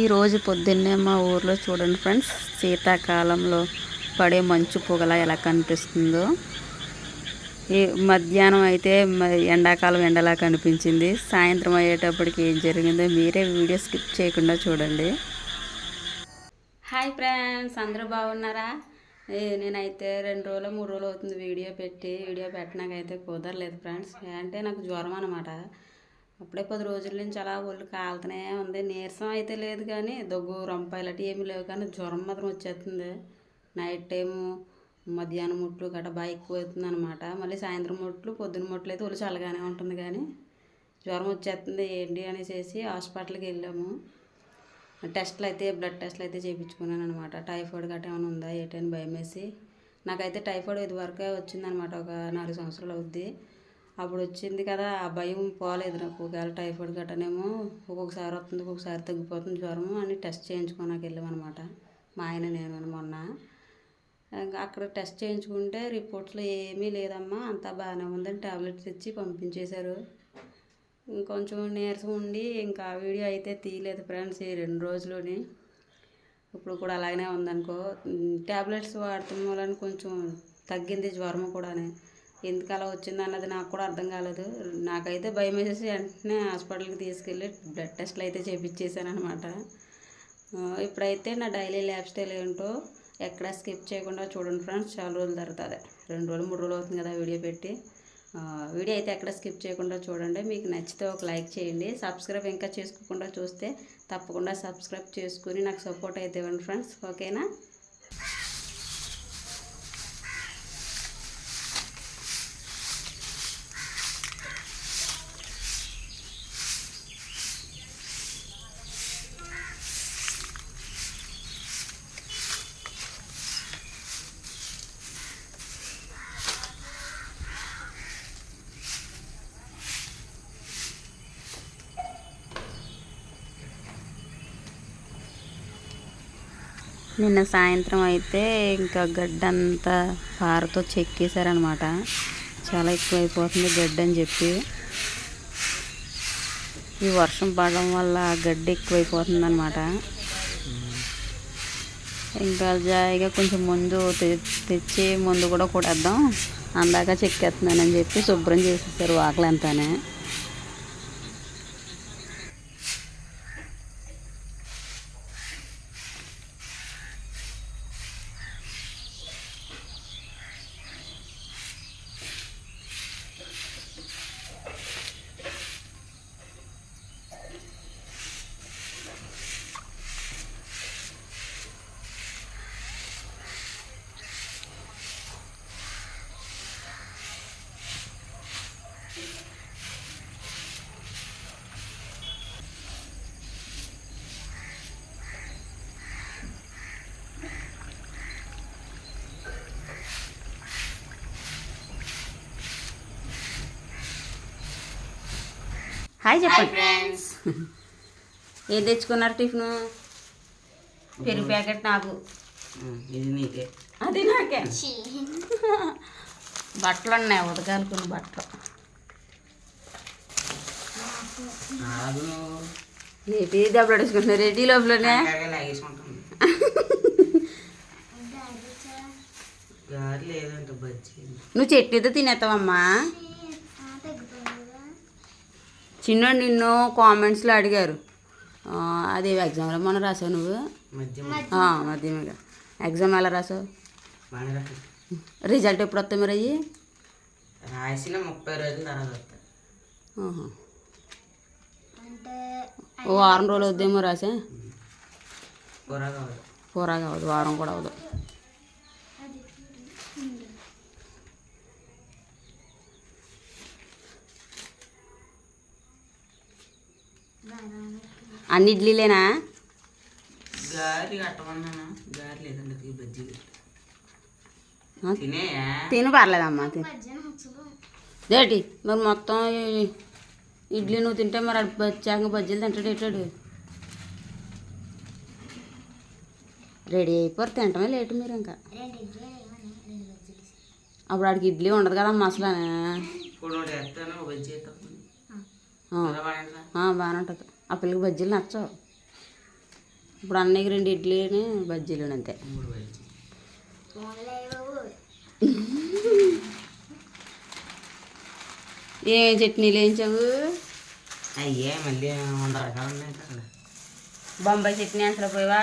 ఈరోజు పొద్దున్నే మా ఊర్లో చూడండి ఫ్రెండ్స్ శీతాకాలంలో పడే మంచు పొగల ఎలా కనిపిస్తుందో. ఈ మధ్యాహ్నం అయితే ఎండాకాలం ఎండలా కనిపించింది. సాయంత్రం అయ్యేటప్పటికి ఏం జరిగిందో మీరే వీడియో స్కిప్ చేయకుండా చూడండి. హాయ్ ఫ్రెండ్స్ అందరూ బాగున్నారా? నేనైతే రెండు రోజులు మూడు రోజులు అవుతుంది వీడియో పెట్టి. వీడియో పెట్టినాకైతే కుదరలేదు ఫ్రెండ్స్. అంటే నాకు జ్వరం అనమాట అప్పుడే పది రోజుల నుంచి అలా ఒళ్ళు కాలుతూనే ఉంది. నీరసం అయితే లేదు కానీ దగ్గు రొంప ఇలాంటివి ఏమీ లేవు కానీ జ్వరం మాత్రం వచ్చేస్తుంది. నైట్ టైము మధ్యాహ్నం ముట్లు గట్రా బాగా ఎక్కువ అవుతుంది అనమాట మళ్ళీ సాయంత్రం ముట్లు పొద్దున్న ముట్లు అయితే ఒళ్ళు చల్లగానే ఉంటుంది కానీ జ్వరం వచ్చేస్తుంది. ఏంటి అనేసి హాస్పిటల్కి వెళ్ళాము. టెస్ట్లు అయితే బ్లడ్ టెస్ట్లు అయితే చేయించుకున్నాను అనమాట టైఫాయిడ్ గట్రా ఏమైనా ఉందా? ఏంటని భయం వేసి నాకైతే టైఫాయిడ్ ఇది వరకే వచ్చిందనమాట ఒక నాలుగు సంవత్సరాలు అవుద్ది. అప్పుడు వచ్చింది కదా ఆ భయం పోలేదు నాకు. ఒకవేళ టైఫాయిడ్ గట్టనేమో ఒక్కొక్కసారి వస్తుంది ఒక్కొక్కసారి తగ్గిపోతుంది జ్వరం అని టెస్ట్ చేయించుకోనాకి వెళ్ళామన్నమాట. మా ఆయన నేను మొన్న. ఇంకా అక్కడ టెస్ట్ చేయించుకుంటే రిపోర్ట్స్లో ఏమీ లేదమ్మా అంతా బాగానే ఉందని టాబ్లెట్స్ ఇచ్చి పంపించేశారు. ఇంకొంచెం నీరసం ఉండి ఇంకా వీడియో అయితే తీయలేదు ఫ్రెండ్స్ ఈ రెండు రోజులని ఇప్పుడు కూడా అలాగనే ఉందనుకో. ట్యాబ్లెట్స్ వాడటం వలన కొంచెం తగ్గింది జ్వరం కూడానే. ఎందుకు అలా వచ్చింది అన్నది నాకు కూడా అర్థం కాలేదు. నాకైతే భయం వేసేసి వెంటనే హాస్పిటల్కి తీసుకెళ్ళి బ్లడ్ టెస్ట్లు అయితే చేపించేసాను అనమాట ఇప్పుడైతే నా డైలీ లైఫ్ స్టైల్ ఏంటో ఎక్కడ స్కిప్ చేయకుండా చూడండి ఫ్రెండ్స్ చాలా రోజులు జరుగుతుంది రెండు రోజులు మూడు రోజులు అవుతుంది కదా వీడియో పెట్టి. వీడియో అయితే ఎక్కడ స్కిప్ చేయకుండా చూడండి. మీకు నచ్చితే ఒక లైక్ చేయండి. సబ్స్క్రైబ్ ఇంకా చేసుకోకుండా చూస్తే తప్పకుండా సబ్స్క్రైబ్ చేసుకుని నాకు సపోర్ట్ అయితే ఇవ్వండి ఫ్రెండ్స్. ఓకేనా? నిన్న సాయంత్రం అయితే ఇంకా గడ్డ అంతా పారతో చెక్కేశారనమాట. చాలా ఎక్కువైపోతుంది గడ్డి అని చెప్పి. ఈ వర్షం పడడం వల్ల గడ్డి ఎక్కువైపోతుంది అనమాట ఇంకా జాయిగా కొంచెం ముందు తె- తెచ్చి ముందు కూడా కొట్టేద్దాం. అందాక చెక్కేస్తున్నానని చెప్పి శుభ్రం చేసేసారు వాకలంతానే. హాయ్ చెప్పండి. ఫ్రెండ్స్. ఏం తెచ్చుకున్నారు టిఫిన్? పెరుగు ప్యాకెట్ నాకు. ఇది నీకే. అది నాకే. బట్టలు ఉన్నాయి ఉదగాలుకున్న బట్టలు. ఏంటి అడుచుకుంటున్నా రెడీ లోపలనే? నువ్వు చట్నీతో తినేస్తావమ్మా? చిన్నోడు నిన్ను కామెంట్స్లో అడిగారు. ఆ, అది ఎగ్జామ్లో మొన్న రాసావు నువ్వు? మధ్య ఆ, మధ్యమేగా. ఎగ్జామ్ ఎలా రాసావు. రిజల్ట్ ఎప్పుడు వస్తాయి మరి అయ్యి? రాసిన ముప్పై రోజుల తర్వాత వారం రోజులు వద్దేమో రాసా? కూర కావద్దు వారం కూడా అవదు. అన్ని ఇడ్లీలేనా? గారి కట్టమన్నాను? గారి లేదండి ఈ బజ్జీ. ఆ? తినే పర్లేదమ్మా తిను. దేటి మరి మొత్తం ఇడ్లీ నువ్వు తింటే మరి బచ్చాక బజ్జీలు తింటాడు ఎటాడు రెడీ అయిపోరు తింటమే లేటు మీరు ఇంకా. అప్పుడు ఆడికి ఇడ్లీ ఉండదు కదా మసలానే బాగానే ఉంటుంది. ఆ పిల్లకి బజ్జీలు నచ్చవు. ఇప్పుడు అన్నయ్యకి రెండు ఇడ్లీని బజ్జీలు అంతే. మూడు బజ్జీ ఏం చట్నీలు వేయించావు? అయ్యే మళ్ళీ వంద రకాలు బొంబాయి చట్నీ అసలు పోయివా?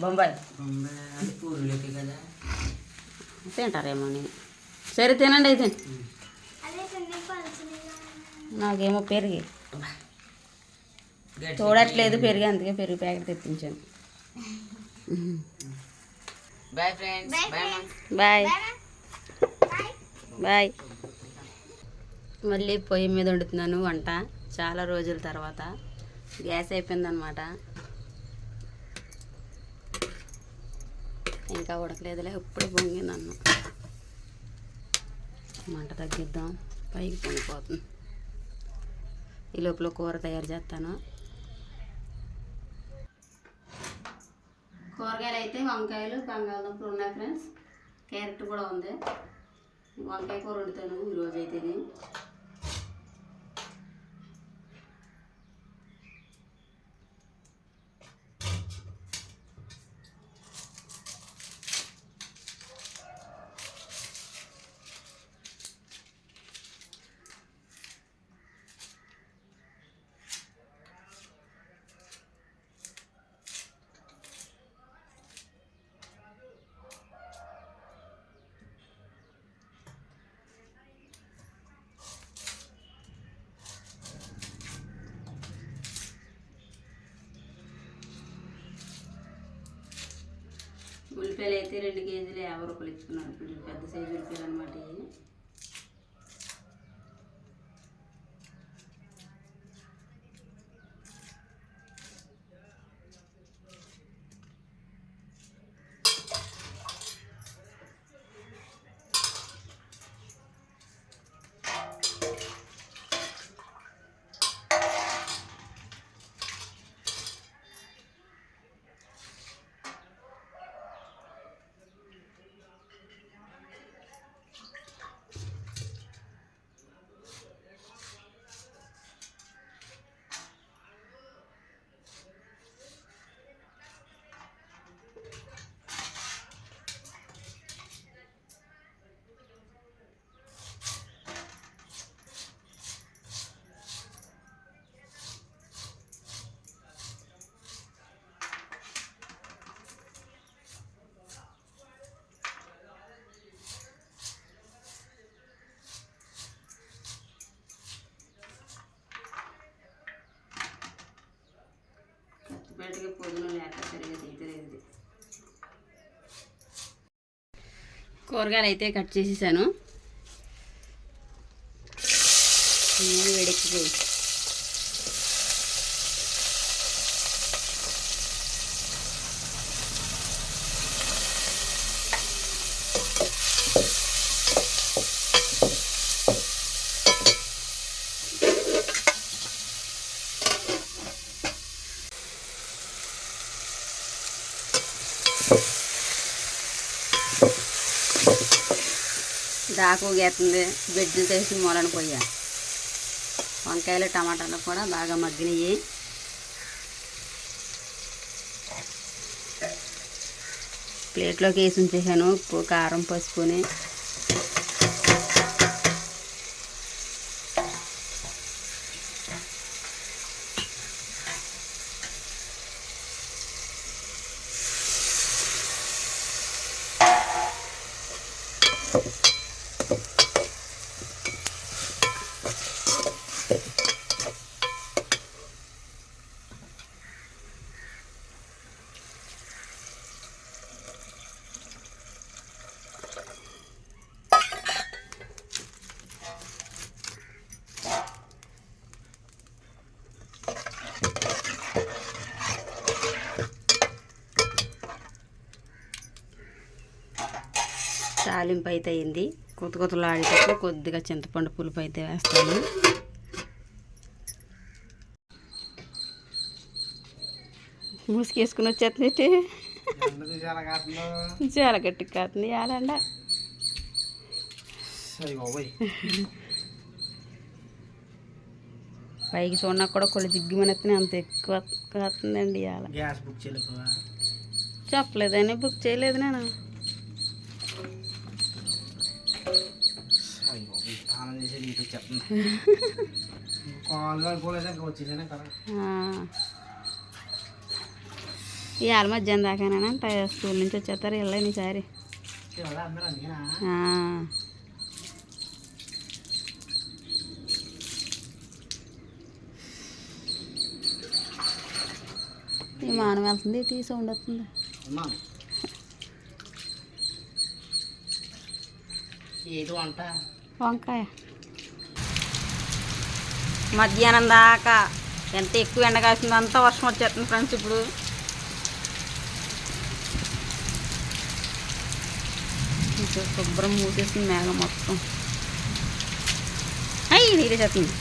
బొంబాయి. బొంబాయి పూరులోకి కదా. తింటారేమో నేను సరే తినండి అయితే. నాకేమో పెరిగి. చూడట్లేదు పెరిగి అందుకే పెరుగు ప్యాకెట్ తెప్పించాను. Bye friends bye bye bye మళ్ళీ పొయ్యి మీద వండుతున్నాను వంట చాలా రోజుల తర్వాత. గ్యాస్ అయిపోయిందనమాట ఇంకా ఉడకలేదులే ఇప్పుడు పొంగిందన్న మంట తగ్గిద్దాం పైకి పొంగిపోతుంది ఈ లోపల కూర తయారు చేస్తాను. కూరగాయలు అయితే వంకాయలు బంగాళదుంపలు ఉన్నాయి ఫ్రెండ్స్. క్యారెట్ కూడా ఉంది. వంకాయ కూర వండుతాను ఈరోజు అయితే ఉల్లిపాయలు అయితే రెండు కేజీలు యాభై రూపాయలు ఇచ్చుకున్నారు. కొంచెం పెద్ద సైజు ఉల్లిపాయలు అనమాట ఇవి పొదులు లేక సరిగా తీయలేదు. కూరగాయలు అయితే కట్ చేసేసాను. నూనె వేడెక్కిపోయి దాకు గేస్తుంది బెడ్లు తీసి మూలన పోయా వంకాయలు టమాటాలు కూడా బాగా మగ్గినాయి ప్లేట్లోకి వేసి ఉంచేసాను ఉప్పు కారం పసుపుని. తాలింపు అయితే అయింది. కొత్త కొత్తలు ఆడేటప్పుడు కొద్దిగా చింతపండు పులుపు అయితే వేస్తాను. మూసుకేసుకుని వచ్చేస్తుంది చాలా గట్టి కాస్తుంది యాలండ. పైకి చూడడానికి కూడా కొళ్ళు జిగ్గుమనెత్తిన అంత ఎక్కువ వస్తుందండి ఇవాళ చెప్పలేదని బుక్ చేయలేదు నేను. అయ్యో ఈ స్నానం చేసేది ఇటు చెప్తుంది కాలు అయిపోలేదు ఇంకా వచ్చేసానే కదా ఆ. ఇవాళ మధ్యాహ్నం దాకానంట స్కూల్ నుంచి వచ్చేస్తారు వెళ్ళని ఈసారి ఎవడా అందరూ అందుకేనా ఆ. ఈ మానం వెళ్తుంది టీ సౌండ్ వస్తుంది ఉన్నాను ఏది వంట వంకాయ. మధ్యాహ్నం దాకా ఎంత ఎక్కువ ఎండ కాసిందో అంతా వర్షం వచ్చేస్తుంది ఫ్రెండ్స్ ఇప్పుడు. శుభ్రం మూసేస్తుంది మేఘం మొత్తం. అయ్యి నీరే చేస్తుంది